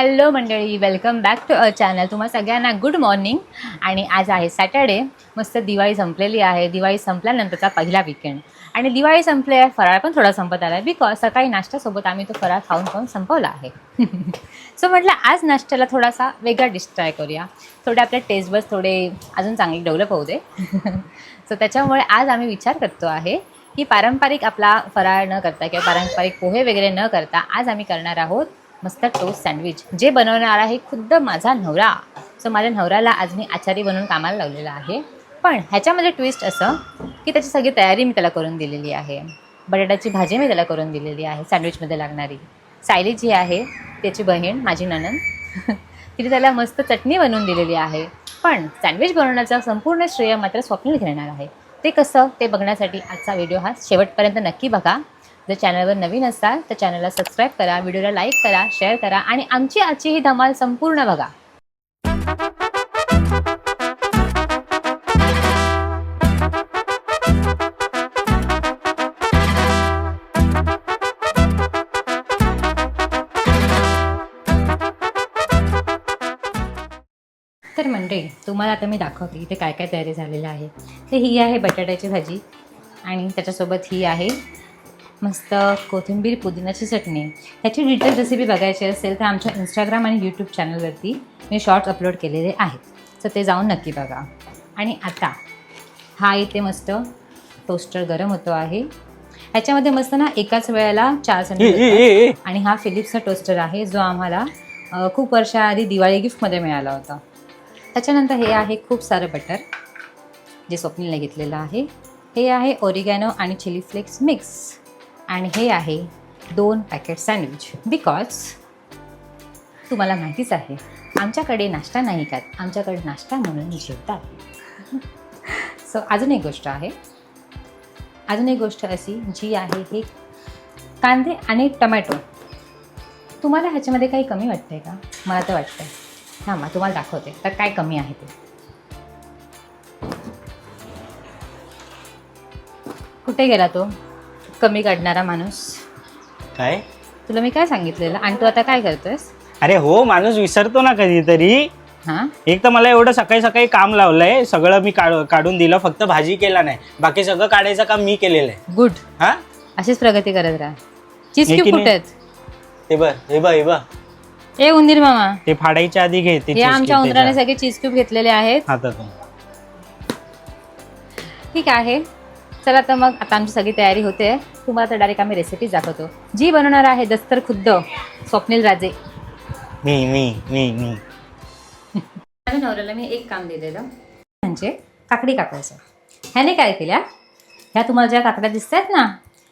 Hello मंडळी welcome back to a channel तुम्हा सगळ्यांना गुड मॉर्निंग आणि आज आहे सॅटर्डे मस्त दिवाळी संपलेली आहे. दिवाळी संपल्यानंतरचा पहिला विकेंड आणि दिवाळी संपले आहे फराळ पण थोडा संपत आला आहे बिकॉज सकाळी नाश्त्यासोबत आम्ही तो फराळ खाऊन खाऊन संपवला आहे. सो म्हटलं आज नाश्त्याला थोडासा वेगळा डिश ट्राय करूया. थोडे आपल्या टेस्ट बस थोडे अजून चांगले डेव्हलप होऊ दे. सो त्याच्यामुळे आज आम्ही विचार करतो आहे की पारंपरिक आपला फराळ न करता किंवा पारंपरिक पोहे वगैरे न करता आज आम्ही करणार आहोत मस्त टोस्ट सँडविच. जे बनवणार आहे खुद्द माझा नवरा. सो माझ्या नवऱ्याला आज मी आचारी बनवून कामाला लावलेला आहे. पण ह्याच्यामध्ये ट्विस्ट असं की त्याची सगळी तयारी मी त्याला करून दिलेली आहे. बटाट्याची भाजी मी त्याला करून दिलेली आहे सँडविचमध्ये लागणारी. सायली जी आहे त्याची बहीण माझी ननन तिने त्याला मस्त चटणी बनवून दिलेली आहे. पण सँडविच बनवण्याचं संपूर्ण श्रेय मात्र स्वप्नील घेणार आहे. ते कसं ते बघण्यासाठी आजचा व्हिडिओ हा शेवटपर्यंत नक्की बघा. जर चॅनलवर नवीन असाल तर चॅनलला सबस्क्राईब करा व्हिडिओला लाईक करा शेअर करा आणि आमची आजची ही धमाल संपूर्ण बघा. तर मंडळी तुम्हाला आता मी दाखवते इथे काय काय तयारी झालेलं आहे. तर ही आहे बटाट्याची भाजी आणि त्याच्यासोबत ही आहे मस्त कोथिंबीर पुदिनाची चटणी. ह्याची डिटेल रेसिपी बघायची असेल तर आमच्या इंस्टाग्राम आणि यूट्यूब चॅनलवरती मी शॉर्ट्स अपलोड केलेले आहेत. तर ते जाऊन नक्की बघा. आणि आता हा इथे मस्त टोस्टर गरम होतो आहे. ह्याच्यामध्ये मस्त ना एकाच वेळेला चार सँडविच. आणि हा फिलिप्सचा टोस्टर आहे जो आम्हाला खूप वर्षाआधी दिवाळी गिफ्टमध्ये मिळाला होता. त्याच्यानंतर हे आहे खूप सारं बटर जे स्वप्नीलने घेतलेलं आहे. हे आहे ओरिगॅनो आणि चिली फ्लेक्स मिक्स आणि हे आहे दोन पॅकेट सँडविच बिकॉज तुम्हाला माहितीच आहे आमच्याकडे नाश्ता नाही का आमच्याकडे नाश्ता म्हणून जेवतात. सो अजून एक गोष्ट आहे. अजून एक गोष्ट अशी जी आहे हे कांदे आणि टमॅटो. तुम्हाला ह्याच्यामध्ये काही कमी वाटतंय का? मला तर वाटतंय. मग तुम्हाला दाखवते. तर काय कमी आहे ते? कुठे गेला तो? कमी काढणारा माणूस. काय? तुला मी काय सांगितलेलं? आणि तू आता काय करतोयस? अरे हो माणूस विसरतो ना कधीतरी. हां? एक तर मला एवढं सकाळी सकाळी काम लावलंय सगळं मी काढ काढून दिलं फक्त भाजी केला नाही. बाकी सगळं काढायचं काम मी केलेलं आहे. गुड. हा? अशीच प्रगती करत राहा. चीज हे क्यूब की कुठे नाही? आहेत? हे बघ हे बघ हे बघ. ए उंदीर मामा. ते फाडायच्या आधी घे ते हे cheese आमच्या cube उंदराने त्याच्या सगळे चीज क्यूब घेतलेले आहेत. हातातून ठीक आहे. चला तर मग आता आमची सगळी तयारी होते. तुम्हाला तर डायरेक्ट आम्ही रेसिपीज दाखवतो. जी बनवणार आहे दस्तर खुद्द स्वप्नील राजे. मी मी मी मी. माझ्या नवऱ्याला मी एक काम दिलेलं. म्हणजे काकडी कापायचं. ह्याने काय केल्या ह्या तुम्हाला ज्या काकड्या दिसत आहेत ना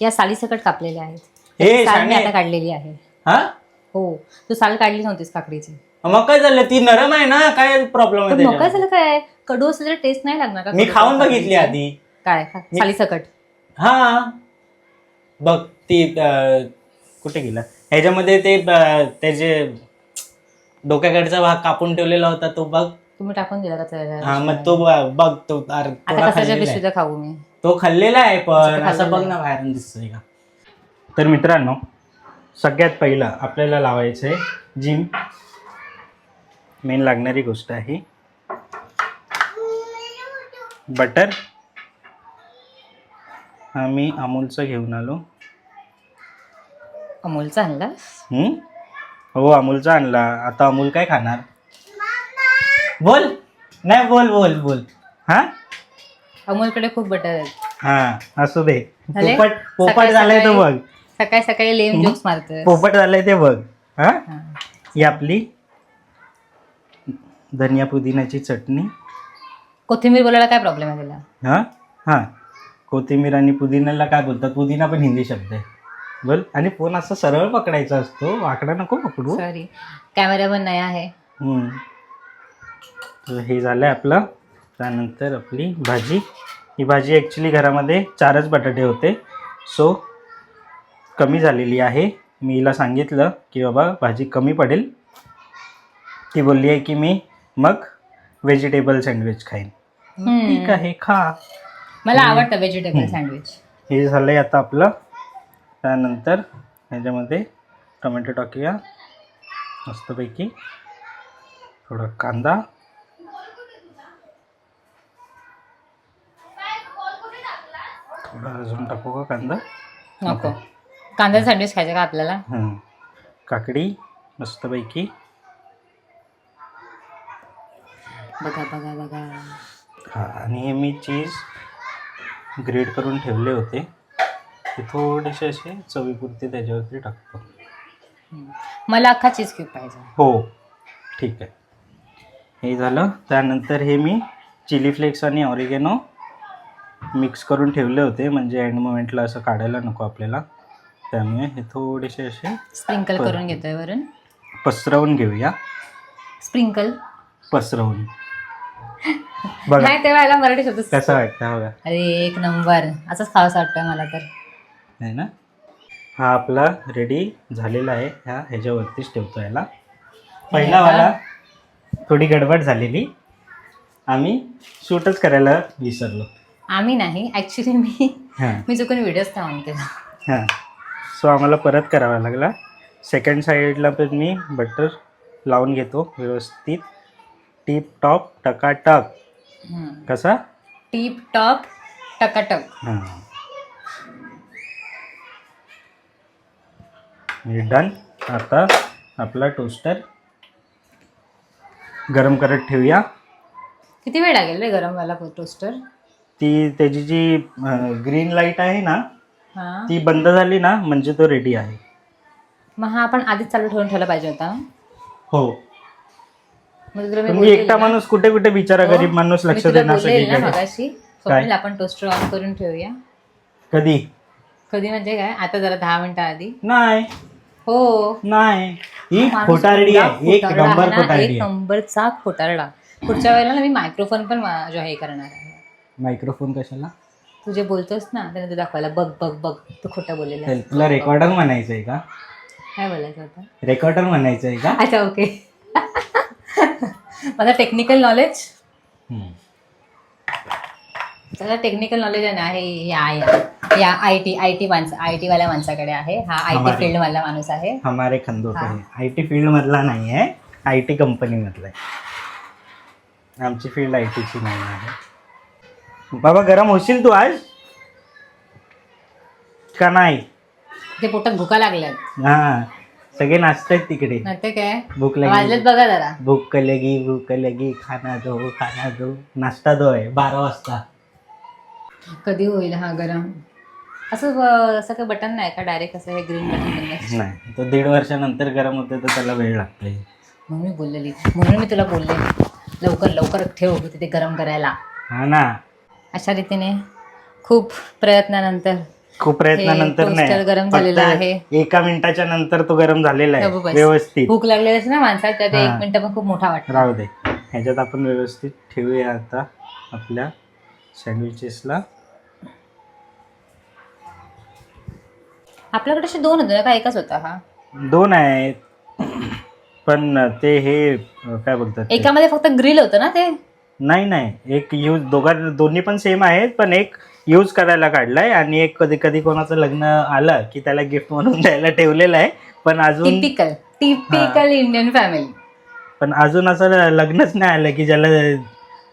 या सालीसकट कापलेल्या आहेत. हे, त्याची साल मी शाने. आता काढलेली आहे. हा? हो. तू साल काढली नव्हतीस काकडीची. मग काय झालं? ती नरम आहे ना? काय प्रॉब्लेम पण आहे मग काय? झालं काय? कडू असलं तर टेस्ट नाही लागणार का मी कडू खाऊन? बघितली आधी. काय? सालीसकट हा. बघ ती अं, कुठे गेला? ह्याच्यामध्ये ते अं, त्याचे डोक्याकडचा भाग कापून ठेवलेला होता तो बघ. तुम्ही टाकून दिला का हा मग तो ब- बघ तो अरे, आता थोडा कशाच्या खाल्लेला आहे. पिशवीचं खाऊ मी? तो खाल्लेला आहे पण असं बघ ना बाहेरून दिसतोय का? तर मित्रांनो सगळ्यात पहिलं आपल्याला लावायचं आहे जिम. मेन लागणारी गोष्ट आहे. बटर हा मी अमूलचं घेऊन आलो. अमोलचा आणला हम्म? हो अमूलचा आणला. आता अमूल काय खाणार? बोल. नाही बोल बोल बोल. हा? अमोलकडे खूप बटर आहेत. हा असू दे. झाले? पोपट पोपट सकाळी- झालाय तो सकाळी- बघ. सकाळी सकाळी लेम हम्म. जोक्स मारतोय पोपट झालंय ते बघ. हा? हा. ही आपली धनिया पुदिन्याची चटणी. कोथिंबीर बोलायला काय प्रॉब्लेम आहे त्याला हा? हा. कोथिंबीर आणि पुदिन्याला काय बोलतात? पुदिना पण हिंदी शब्द आहे. बोल. आणि फोन असा सरळ पकडायचा असतो. वाकडा नको पकडू. सॉरी कॅमेरा पण नाही आहे. हम्म. तर हे झालं आपलं. त्यानंतर आपली भाजी. ही भाजी ॲक्च्युली घरामध्ये चारच बटाटे होते. सो कमी झालेली आहे. मी हिला सांगितलं की बाबा भाजी कमी पडेल. ती बोलली आहे की मी मग व्हेजिटेबल सँडविच खाईन. हम्म. ठीक आहे खा. मला आवडतं व्हेजिटेबल सँडविच हे झालं आहे आता आपलं. त्यानंतर ह्याच्यामध्ये टोमॅटो टाकूया. मस्तपैकी. थोडा कांदा. थोडा अजून टाकू का कांदा? नको. कांदा सँडविच खायचं का आपल्याला? हं. काकडी. मस्तपैकी. बघा बघा बघा. हा आणि हे मी चीज ग्रेड करून ठेवले होते. ते थोडेसे असे चवीपुरते त्याच्यावरती टाकतो. मला अख्खा चीज क्यूब पाहिजे. हो ठीक आहे. हे झालं. त्यानंतर हे मी चिली फ्लेक्स आणि ऑरिगेनो मिक्स करून ठेवले होते. म्हणजे एंड मोमेंटला असं काढायला नको आपल्याला. त्यामुळे हे थोडेसे असे स्प्रिंकल. करून घेतोय वरून. पसरवून घेऊया. स्प्रिंकल पसरवून. बघा. नाही तेव्हा याला मराठी शब्द कसं वाटतं बघा. अरे एक नंबर. असंच खावंसं वाटतंय मला तर. आहे ना? हा आपला रेडी झालेला आहे. ह्या ह्याच्यावरतीच ठेवतो याला. पहिला वाला थोडी गडबड झालेली. आम्ही शूटच करायला विसरलो. आम्ही नाही. ऍक्च्युली मी हां. मी चुकून व्हिडिओच थांबून केला. हां. सो आम्हाला परत करावा लागला. सेकंड साईडला पण मी बटर लावून घेतो व्यवस्थित. टीप टॉप टकाटक. कसा? टीप टॉप टकाटक. हां. डन. आता आपला टोस्टर गरम करत ठेवूया. किती वेळ लागेल रे गरमवाला टोस्टर? ती त्याची जी ग्रीन लाइट आहे ना हा. ती बंद झाली ना म्हणजे तो रेडी आहे. मग हा आपण आधीच चालू ठेवून ठेवला पाहिजे होता. हो. मग तुला मी पण मी बोललेली एकटा ना- माणूस कुठे कुठे बिचारा हो. गरीब माणूस मी लक्ष तुला देणार बोललेली ना सगळीकडे मगाशी स्वप्नील आपण टोस्टर ऑन करून ठेवूया. कधी? कधी म्हणजे काय? आता जरा दहा मिनिटं आधी नाही. हो. नाही. ही माणूस खोटारडी एवढा आहे. एक खोटारडा नंबर आहे ना, खोटारडी एक आहे. नंबरचा खोटारडा. पुढच्या वेळेला ना मी मायक्रोफोन पण माझ्या हे करणार आहे. मायक्रोफोन कशाला? तू जे बोलतोस ना त्याने तू दाखवायला बघ बघ बघ. तू खोटं बोललेलं. तुला रेकॉर्डर म्हणायचं आहे का? काय बोलायचं होतं रेकॉर्डर म्हणायचं आहे का? अच्छा ओके माझं टेक्निकल नॉलेज हम्म. त्याला टेक्निकल नॉलेज आहे ना हे या या- आय टी आय टी माणसं आय टी वाल्या माणसाकडे आहे. हा आय टी हमारे. फील्ड वाला माणूस आहे. हमारे खंदो आय टी फील्ड मधला नाही आहे. आय टी कंपनी मधला आहे. आमची फील्ड आय टीची नाही आहे. बाबा गरम होशील तू आज? का नाही? ते पोटात भुका लागल्यात. हा. सगळे नाचतायत तिकडे. भूक वाजलेत लगी बघा जरा. भूक लगी भूक लगी खाना दो खाना दो. नाश्ता दो आहे बारा वाजता. कधी होईल हा गरम? असं असं काही बटन नाही का डायरेक्ट असं हे ग्रीन बटन नाही तो दीड वर्षानंतर गरम होते तर त्याला वेळ लागतोय. म्हणून मी बोललेली. म्हणून मी तुला बोलले. लवकर लवकर ठेव तिथे गरम करायला. हा ना. अशा रीतीने खूप प्रयत्नानंतर खूप प्रयत्नानंतर हे नाही. गरम झालेलं फक्त आहे. एका मिनिटाच्या नंतर तो गरम झालेला आहे. व्यवस्थित. भूक लागलेली असते ना माणसात त्यात हा. एक मिनिट पण खूप मोठा वाटतो. राहू दे. ह्याच्यात आपण व्यवस्थित ठेवूया आता आपल्या सँडविचेसला आपल्याकडे असे दोन होते ना का एकच होता हा? दोन आहेत पण ते हे अं, काय बोलतात ते? एकामध्ये फक्त ग्रिल होतं ना ते? नाही नाही. एक यूज दोघां दोन्ही पण सेम आहेत पण एक यूज करायला काढलाय. आणि एक कधी कधी कोणाचं लग्न आलं की त्याला गिफ्ट म्हणून द्यायला ठेवलेलं आहे. पण अजून टिपिकल टिपिकल इंडियन फॅमिली पण अजून असं लग्नच नाही आलं की ज्याला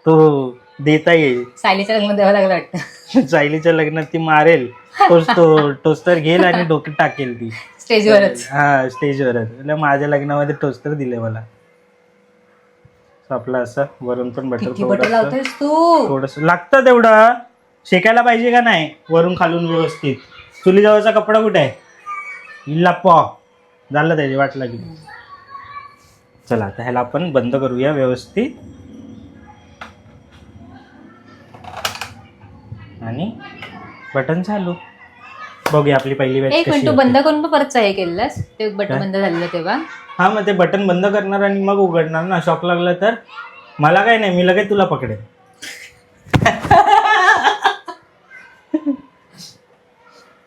तो देता येईल. सायलीचं लग्न द्यावं लागलं वाटतं. सायलीच्या लग्नात ती मारेल. तोच तो टोस्टर घेईल आणि डोक्यात टाकेल ती. स्टेजवरच. हा स्टेजवरच. म्हणजे माझ्या लग्नामध्ये टोस्टर दिले मला. आपलं असं वरून पण बटर किती बटर थोडस लावतोयस तू? थोडस लागतं तेवढं शेकायला पाहिजे का नाही? वरून खालून व्यवस्थित. चुली जवळचा कपडा कुठे आहे? इल्ला पॉ. झालं त्याची वाट लागली. चला आता ह्याला आपण बंद करूया व्यवस्थित. आणि बटन चालू. बघूया आपली पहिली बॅच एक मिनिट तू बंद करून पण परत हे केलंस? ते बटन? बंद झालेलं तेव्हा? हा मग ते बटन बंद करणार आणि मग उघडणार ना. शॉक लागला तर? मला काय नाही मी लगेच तुला पकडेन.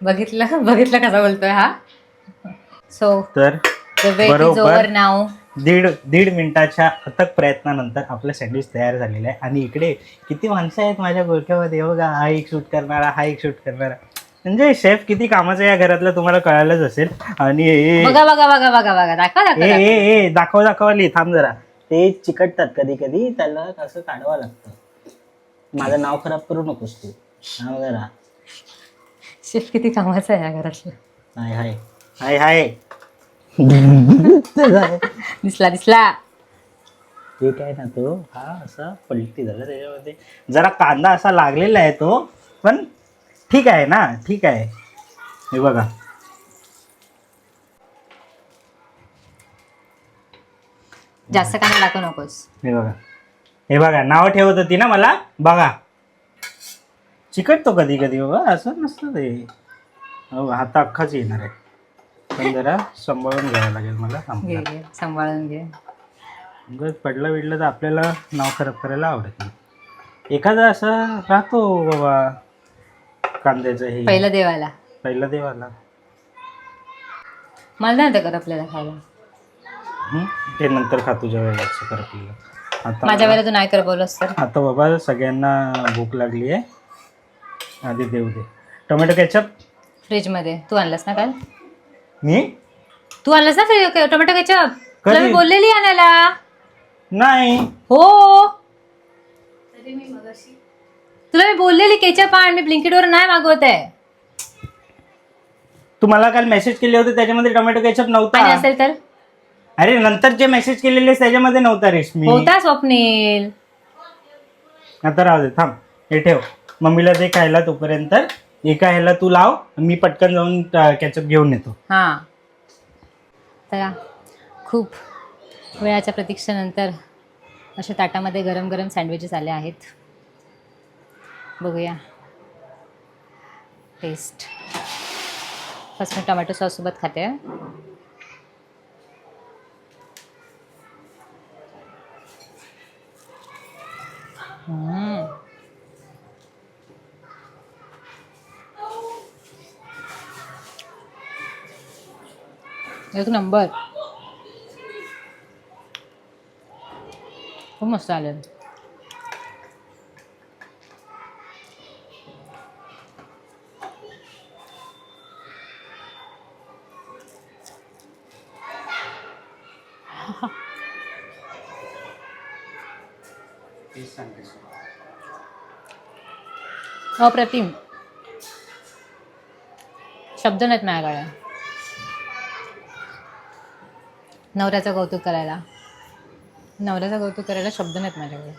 बघितलं बघितलं कसा बोलतोय हा? सो तर द वेट इज बरोबर. ओव्हर नाव दीड दीड मिनिटाच्या अथक प्रयत्नानंतर आपलं सँडविच तयार झालेलं आहे. आणि इकडे किती माणसं आहेत माझ्या गोरक्यामध्ये हे बघा हा एक शूट करणारा हा एक शूट करणारा. म्हणजे शेफ किती कामाचं या घरातलं तुम्हाला कळायलाच असेल. आणि बघा बघा बघा बघा बघा दाखवा दाखवा ए दाखवा. ए ए दाखव दाखवली थांब जरा. ते चिकटतात कधी कधी त्याला असं काढावं लागतं. माझं नाव खराब करू नकोस तू. थांब जरा. शेफ किती कामाचं आहे या घरातलं. हाय हाय. हाय हाय. दिसला दिसला. ठीक आहे ना तो? हा असा पलटी झाला त्याच्यामध्ये. जरा कांदा असा लागलेला आहे तो पण ठीक आहे ना ठीक आहे. हे बघा. जास्त कांदा टाकू नकोस. हे बघा. हे बघा नाव ठेवत होती ना मला? बघा. चिकटतो कधी कधी बाबा असं नसतं ते. हो हात अख्खाच येणार आहे. पण जरा सांभाळून घ्यावं लागेल मला घे थांबा. घे सांभाळून घे. उगाच पडलं बिडलं तर आपल्याला नाव खराब करायला आवडत नाही. एखादा असा राहतो बाबा कांद्याचं हे. पहिलं देवाला. पहिला देवाला. मला नाही आता कर आपल्याला खायला. हं? ते नंतर खा तुझ्या वेळेचं कर आपल्याला. आता माझ्या वेळेला तू नाही कर बोलस तर आता बाबा सगळ्यांना भूक लागली आहे. आधी देऊ दे. Tomato ketchup? फ्रीजमध्ये. तू आणलास ना काल? मी? तू आणलास ना फ्री- टोमॅटो केचप? तुला मी कधी? बोललेली आणायला. नाही. हो. तुला मी बोललेली केचप आण मी ब्लिंकिटवर नाही मागवत आहे. तू मला काल मेसेज केले होते त्याच्यामध्ये टोमॅटो केचप आणि नव्हता असेल तर? अरे नंतर जे मेसेज केलेले त्याच्यामध्ये नव्हता रेशमी. होता स्वप्नील. आता राहू दे थांब. हे ठेव. मम्मीला ते खायला तोपर्यंत एका ह्याला तू लाव मी पटकन जाऊन कॅचअप घेऊन येतो. हां. चला. खूप वेळाच्या प्रतीक्षेनंतर अशा ताटामध्ये गरम गरम सँडविचेस आले आहेत. बघूया. टेस्ट फर्स्ट मी टोमॅटो सॉससोबत खाते. हम्म. एक नंबर. खूप मस्त आलं अप्रतिम. शब्द नाहीत माझ्याकडे. नवऱ्याचं कौतुक करायला. नवऱ्याचं कौतुक करायला शब्द नाहीत माझ्याकडे.